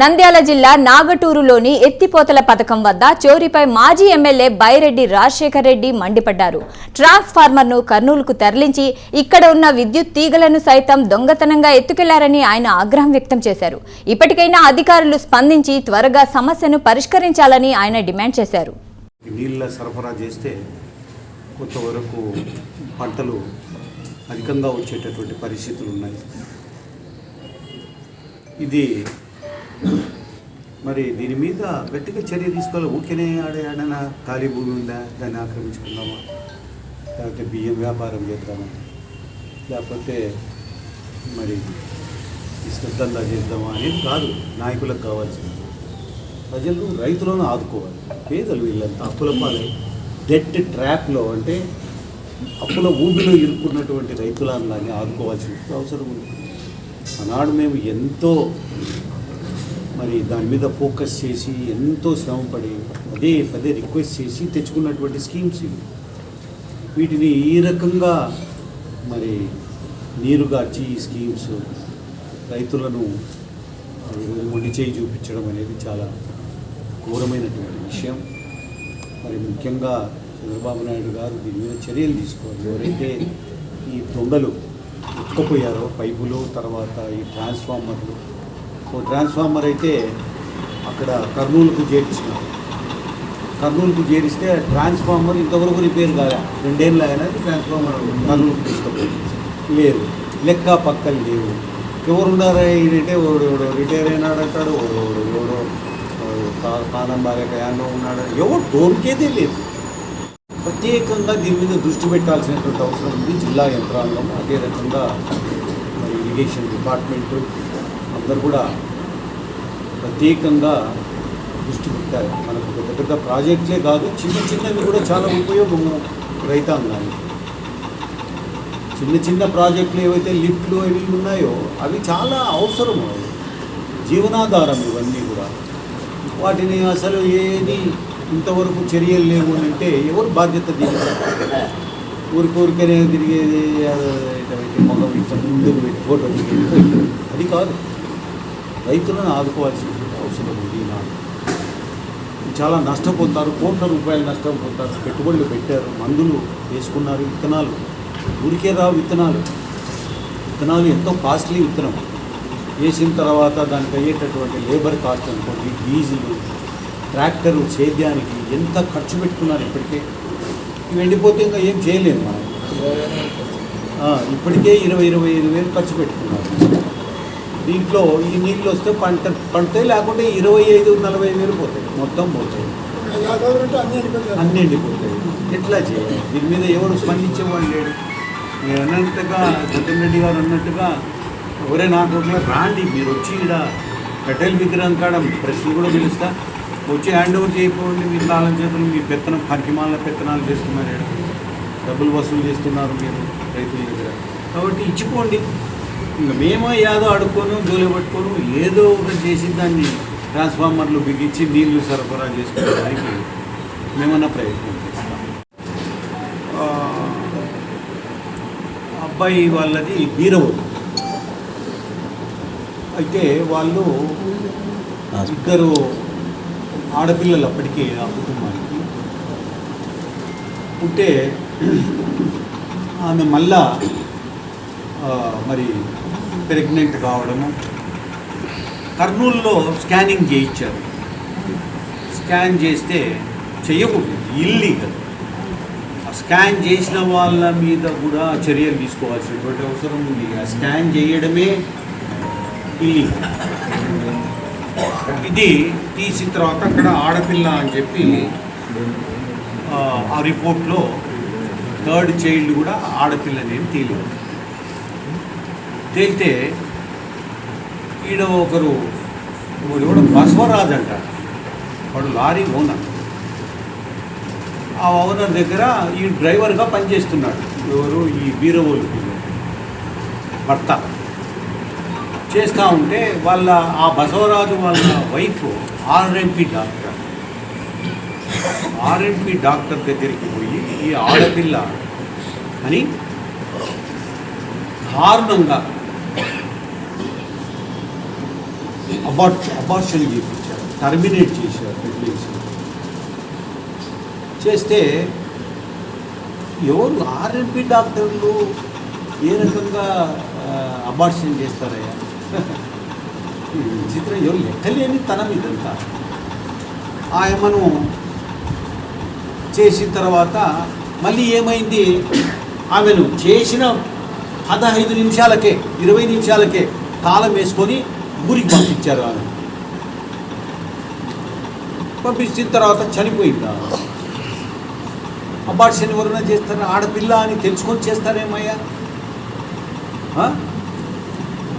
నంద్యాల జిల్లా నాగటూరులోని ఎత్తిపోతల పథకం వద్ద చోరీపై మాజీ ఎమ్మెల్యే బైరెడ్డి రాజశేఖర్ రెడ్డి మండిపడ్డారు. ట్రాన్స్ఫార్మర్ను కర్నూలుకు తరలించి ఇక్కడ ఉన్న విద్యుత్ తీగలను సైతం దొంగతనంగా ఎత్తుకెళ్ళారని ఆయన ఆగ్రహం వ్యక్తం చేశారు. ఇప్పటికైనా అధికారులు స్పందించి త్వరగా సమస్యను పరిష్కరించాలని ఆయన డిమాండ్ చేశారు. నీళ్ళ సరఫరా చేస్తే కొంతవరకు పంటలు అధికంగా వచ్చేటటువంటి పరిస్థితులు ఉన్నాయి. ఇది మరి దీని మీద గట్టిగా చర్య తీసుకోవాలి. ఊరికేనే ఆడే ఆడన? ఖాళీ భూమి ఉందా? దాన్ని ఆక్రమించుకుందామా? లేకపోతే బియ్యం వ్యాపారం చేద్దామా? లేకపోతే మరి ఇష్టందా చేద్దామా అనేది కాదు. నాయకులకు కావాల్సింది. ప్రజలు రైతులను ఆదుకోవాలి. పేదలు వీళ్ళంతా అప్పుల పాలై డెట్ ట్రాప్లో అంటే అప్పుల ఊబిలో ఇరుక్కున్నటువంటి రైతులందరినీ ఆదుకోవాల్సిన అవసరం ఉంది. ఆనాడు మేము ఎంతో మరి దాని మీద ఫోకస్ చేసి ఎంతో శ్రమపడి పదే పదే రిక్వెస్ట్ చేసి తెచ్చుకున్నటువంటి స్కీమ్స్ ఇవి. వీటిని ఈ రకంగా మరి నీరుగార్చి ఈ స్కీమ్స్ రైతులను ఈరోజు మొండి చేయి చూపించడం అనేది చాలా ఘోరమైనటువంటి విషయం. మరి ముఖ్యంగా చంద్రబాబు నాయుడు గారు దీని మీద చర్యలు తీసుకోవాలి. ఎవరైతే ఈ దొంగలు ఎత్తుకుపోయారో పైపులు తర్వాత ఈ ట్రాన్స్ఫార్మర్లు ఓ ట్రాన్స్ఫార్మర్ అయితే అక్కడ కర్నూలుకు చేర్చినాం. కర్నూలుకు చేరిస్తే ట్రాన్స్ఫార్మర్ ఇంతవరకు రిపేర్ కాలే. రెండేళ్ళు అయినా ట్రాన్స్ఫార్మర్ కర్నూలుకు తీసుకుపోయింది. లేదు. లెక్క పక్కలు లేవు. ఎవరు ఉన్నారా ఈడంటే రిటైర్ అయినాడంటాడు ఓడు ఎవడో పానం భార్య యానో ఉన్నాడు. ఎవడు దొరికేదే లేదు. ప్రత్యేకంగా దీని మీద దృష్టి పెట్టాల్సినటువంటి అవసరం ఉంది. జిల్లా యంత్రాంగం అదే రకంగా మరి ఇరిగేషన్ డిపార్ట్మెంటు అందరూ కూడా ప్రత్యేకంగా దృష్టి పెట్టారు. మనకు పెద్ద పెద్ద ప్రాజెక్టులే కాదు చిన్న చిన్నవి కూడా చాలా ఉపయోగము రైతాంగానికి. చిన్న చిన్న ప్రాజెక్టులు ఏవైతే లిఫ్ట్లు అవి ఉన్నాయో అవి చాలా అవసరం జీవనాధారం ఇవన్నీ కూడా. వాటిని అసలు ఏది ఇంతవరకు చర్యలు లేవు అని అంటే ఎవరు బాధ్యత దీనికి? ఊరికి తిరిగేది అదో మొగం ఇట్లా ముందుకు పెట్టి ఫోటో అది కాదు. రైతులను ఆదుకోవాల్సిన అవసరం ఉంది. చాలా చాలా నష్టపోతారు కోట్ల రూపాయలు పొందుతారు పెట్టుబడులు పెట్టారు మందులు వేసుకున్నారు విత్తనాలు ఊరికే రావు విత్తనాలు? విత్తనాలు ఎంతో కాస్ట్లీ విత్తనం. వేసిన తర్వాత దానికి అయ్యేటటువంటి లేబర్ కాస్ట్ అనుకోండి డీజిల్ ట్రాక్టర్ సేద్యానికి ఎంత ఖర్చు పెట్టుకున్నారు ఇప్పటికే? ఇవి ఎండిపోతే ఇంకా ఏం చేయలేము మనం. ఇప్పటికే ఇరవై ఇరవై ఐదు వేలు ఖర్చు పెట్టుకున్నారు. దీంట్లో ఈ నీళ్ళు వస్తే పంట పండుతాయి లేకుంటే ఇరవై ఐదు నలభై వేలు పోతాయి. మొత్తం పోతాయి. అన్నీ ఎండిపోతాయి. ఎట్లా చేయాలి? దీని మీద ఎవరు స్పందించేవాడు లేడు నేను అన్నట్టుగా జగన్ రెడ్డి గారు అన్నట్టుగా ఎవరే నాకు రాండి మీరు వచ్చి ఇక్కడ కట్టెల విగ్రహం కాడ ప్రశ్నలు కూడా పిలుస్తా వచ్చి హ్యాండ్ ఓవర్ చేయకపోండి మీరు నాలుగు చేతులు మీ పెత్తనం పరికిమాల పెత్తనాలు చేస్తున్నారు ఈడ. డబ్బులు వసూలు చేస్తున్నారు మీరు రైతుల దగ్గర. కాబట్టి ఇచ్చిపోండి. మేమో ఏదో అడుక్కోను జోలి పట్టుకోను ఏదో ఒకటి చేసి దాన్ని ట్రాన్స్ఫార్మర్లు బిగించి నీళ్ళు సరఫరా చేసుకోవడానికి మేమన్నా ప్రయత్నం చేస్తాం. అబ్బాయి వాళ్ళది బీరవూరు అయితే వాళ్ళు ఇద్దరు ఆడపిల్లలు అప్పటికే ఆ కుటుంబానికి పుట్టే ఆమె మళ్ళా మరి ప్రెగ్నెంట్ కావడము. కర్నూలులో స్కానింగ్ చేయించారు. స్కాన్ చేస్తే చేయకూడదు. ఇల్లీగల్. ఆ స్కాన్ చేసిన వాళ్ళ మీద కూడా చర్యలు తీసుకోవాల్సినటువంటి అవసరం ఉంది. ఆ స్కాన్ చేయడమే ఇల్లీగల్. ఇది తీసిన తర్వాత అక్కడ ఆడపిల్ల అని చెప్పి ఆ, రిపోర్ట్లో థర్డ్ చైల్డ్ కూడా ఆడపిల్లనేం తేలింది తేలితే ఈడ ఒకరు వాడు ఎవడో బసవరాజు అంట. వాడు లారీ ఓనర్. ఆ ఓనర్ దగ్గర ఈ డ్రైవర్గా పనిచేస్తున్నాడు. ఎవరు? ఈ బీరవోలు. భర్త. చేస్తూ ఉంటే వాళ్ళ ఆ బసవరాజు వాళ్ళ wife RMP doctor. RMP doctor దగ్గరికి పోయి ఈ ఆడపిల్ల అని దారుణంగా అబార్ట్ అబార్షన్ చేయించారు. టర్మినేట్ చేశారు ప్రెగ్నెన్సీ చేస్తే ఎవరు ఆర్ఎంపీ డాక్టర్లు ఏ రకంగా అబార్షన్ చేస్తారయ్యా? విచిత్రం. ఎవరు లెక్కలేని తనం ఇదంతా. ఆయమ్మను చేసిన తర్వాత మళ్ళీ ఏమైంది? ఆమెను చేసిన పదహైదు నిమిషాలకే ఇరవై నిమిషాలకే తాళం వేసుకొని ఊరికి పంపించారు ఆమె పంపించిన తర్వాత చనిపోయింది? ఆమె. అబార్షన్ ఎవరైనా చేస్తారా? ఆడపిల్ల అని తెలుసుకొని చేస్తారేమయ్యా?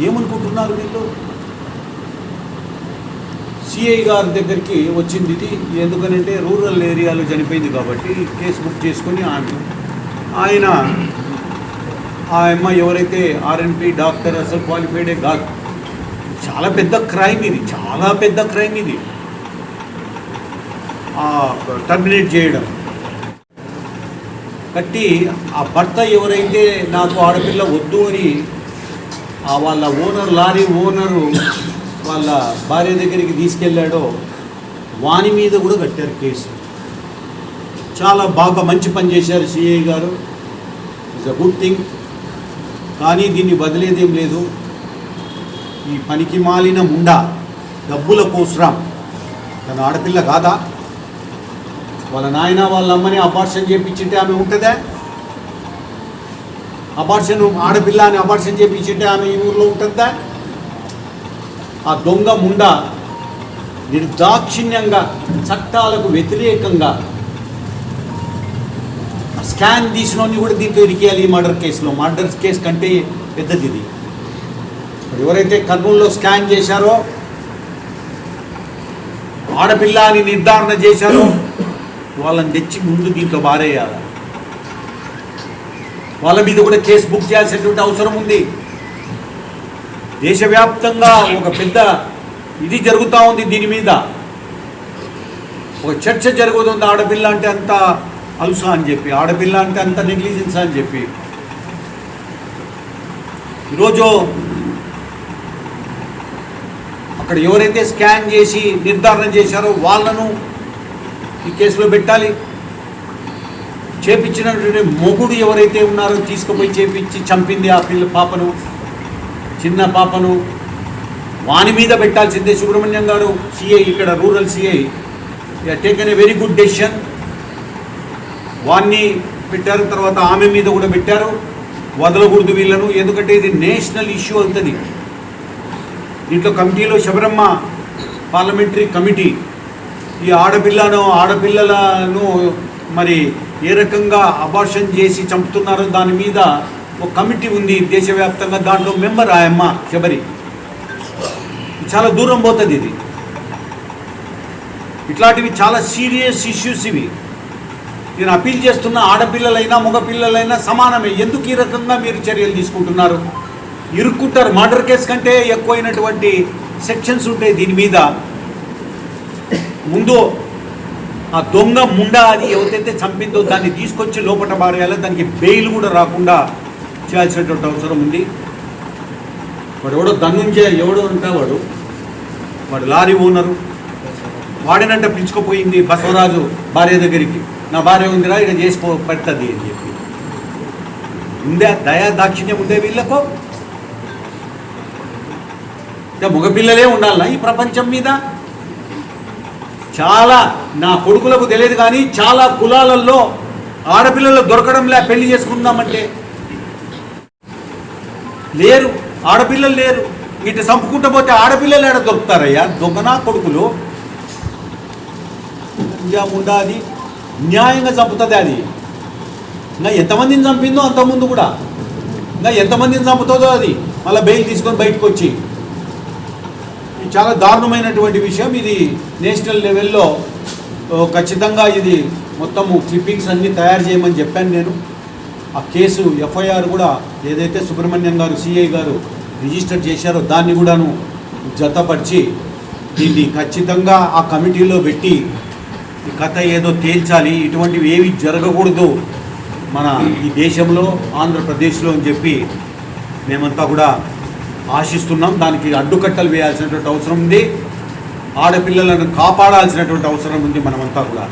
ఏమనుకుంటున్నారు వీళ్ళు? సిఐ గారి దగ్గరికి వచ్చింది ఇది. ఎందుకనంటే రూరల్ ఏరియాలో చనిపోయింది కాబట్టి కేసు బుక్ చేసుకొని ఆమె ఆయన ఆ అమ్మాయి ఎవరైతే ఆర్ఎన్పి డాక్టర్ అసలు క్వాలిఫైడే కాదు. చాలా పెద్ద క్రైమ్ ఇది చాలా పెద్ద క్రైమ్ ఇది. టర్మినేట్ చేయడం. కట్టి ఆ భర్త ఎవరైతే నాకు ఆడపిల్ల వద్దు అని ఆ వాళ్ళ ఓనర్ లారీ ఓనరు వాళ్ళ భార్య దగ్గరికి తీసుకెళ్ళాడో వాని మీద కూడా కట్టారు కేసు. చాలా బాగా మంచి పని చేశారు సిఐ గారు. ఇట్స్ అ గుడ్ థింగ్ కానీ దీన్ని వదిలేదేం లేదు. ఈ పనికి మాలిన ముండా డబ్బుల కోసరం. తన ఆడపిల్ల కాదా? వాళ్ళ నాయన వాళ్ళ అమ్మని అబార్షన్ చేయించింటే ఆమె ఉంటుందా? అబార్షన్ ఆడపిల్ల అని అబార్షన్ చేయించింటే ఆమె ఈ ఊర్లో ఉంటుందా? ఆ దొంగ ముండ నిర్దాక్షిణ్యంగా చట్టాలకు వ్యతిరేకంగా స్కాన్ తీసినోని కూడా దీంతో ఇరికేయాలి ఈ మర్డర్ కేసులో. మర్డర్ కేసు కంటే పెద్దది ఇది ఎవరైతే కర్నూలులో స్కాన్ చేశారో ఆడపిల్ల అని నిర్ధారణ చేశారో వాళ్ళని తెచ్చి ముందు దీంట్లో బారేయాలి. వాళ్ళ మీద కూడా కేసు బుక్ చేయాల్సినటువంటి అవసరం ఉంది. దేశవ్యాప్తంగా ఒక పెద్ద ఇది జరుగుతూ ఉంది దీని మీద. ఒక చర్చ జరుగుతుంది ఆడపిల్ల అంటే అంత అలుసా అని చెప్పి ఆడపిల్ల అంటే అంత నెగ్లిజెన్స్ అని చెప్పి. ఈరోజు అక్కడ ఎవరైతే స్కాన్ చేసి నిర్ధారణ చేశారో వాళ్ళను ఈ కేసులో పెట్టాలి. చేపించినటువంటి మొగుడు ఎవరైతే ఉన్నారో తీసుకుపోయి చేపించి చంపింది ఆ పిల్ల పాపను చిన్న పాపను. వాని మీద పెట్టాల్సిందే సుబ్రహ్మణ్యం గారు సిఐ ఇక్కడ rural CI. Taken a very good decision వాన్ని పెట్టారు తర్వాత ఆమె మీద కూడా పెట్టారు. వదలకూడదు వీళ్ళను ఎందుకంటే ఇది నేషనల్ ఇష్యూ అవుతుంది దీంట్లో కమిటీలో శబరమ్మ పార్లమెంటరీ కమిటీ. ఈ ఆడపిల్లను ఆడపిల్లలను మరి ఏ రకంగా అబార్షన్ చేసి చంపుతున్నారో దాని మీద ఒక కమిటీ ఉంది దేశవ్యాప్తంగా. దాంట్లో మెంబర్ ఆయమ్మ శబరి. చాలా దూరం పోతుంది ఇది. ఇట్లాంటివి చాలా సీరియస్ ఇష్యూస్ ఇవి. నేను అప్పీల్ చేస్తున్న ఆడపిల్లలైనా మగపిల్లలైనా సమానమే. ఎందుకు ఈ రకంగా మీరు చర్యలు తీసుకుంటున్నారు? ఇరుక్కుంటారు. మర్డర్ కేసు కంటే ఎక్కువైనటువంటి సెక్షన్స్ ఉంటాయి దీని మీద ముందు ఆ దొంగ ముండా అది ఎవరైతే చంపిందో దాన్ని తీసుకొచ్చి లోపల బారేయాలి దానికి బెయిల్ కూడా రాకుండా చేయాల్సినటువంటి అవసరం ఉంది. వాడు ఎవడో ధనుంజయ ఎవడో ఉంటా వాడు. వాడు లారీ ఓనరు. వాడినంట పిలుచుకుపోయింది బసవరాజు భార్య దగ్గరికి. నా భార్య ఉందిరా ఇక చేసుకో పెడుతుంది అని చెప్పి. ఉందే? దయా దాక్షిణ్యం ఉందే వీళ్ళకు? ఇక మగపిల్లలే ఉండాలనా ఈ ప్రపంచం మీద? చాలా నా కొడుకులకు తెలియదు కానీ చాలా కులాలలో ఆడపిల్లలు దొరకడంలే పెళ్ళి చేసుకుందామంటే. లేరు ఆడపిల్లలు లేరు. ఇటు చంపుకుంటూ పోతే ఆడపిల్లలు ఏడ దొరుకుతారయ్యా? దొంగనా కొడుకులు? ఇంకా అది? న్యాయంగా చంపుతుంది అది. ఇంకా ఎంతమందిని చంపిందో అంతకుముందు కూడా. ఇంకా ఎంతమందిని చంపుతుందో అది. మళ్ళీ బెయిల్ తీసుకొని బయటకు వచ్చి ఇది చాలా దారుణమైనటువంటి విషయం. ఇది నేషనల్ లెవెల్లో ఖచ్చితంగా ఇది మొత్తము క్లిప్పింగ్స్ అన్నీ తయారు చేయమని చెప్పాను నేను. ఆ కేసు ఎఫ్ఐఆర్ కూడా ఏదైతే సుబ్రహ్మణ్యం గారు సిఐ గారు రిజిస్టర్ చేశారో దాన్ని కూడాను జతపరిచి దీన్ని ఖచ్చితంగా ఆ కమిటీలో పెట్టి ఈ కథ ఏదో తేల్చాలి ఇటువంటివి ఏవి జరగకూడదు మన ఈ దేశంలో ఆంధ్రప్రదేశ్లో అని చెప్పి మేమంతా కూడా ఆశిస్తున్నాం. దానికి అడ్డుకట్టలు వేయాల్సినటువంటి అవసరం ఉంది. ఆడపిల్లలను కాపాడాల్సినటువంటి అవసరం ఉంది మనమంతా కూడా.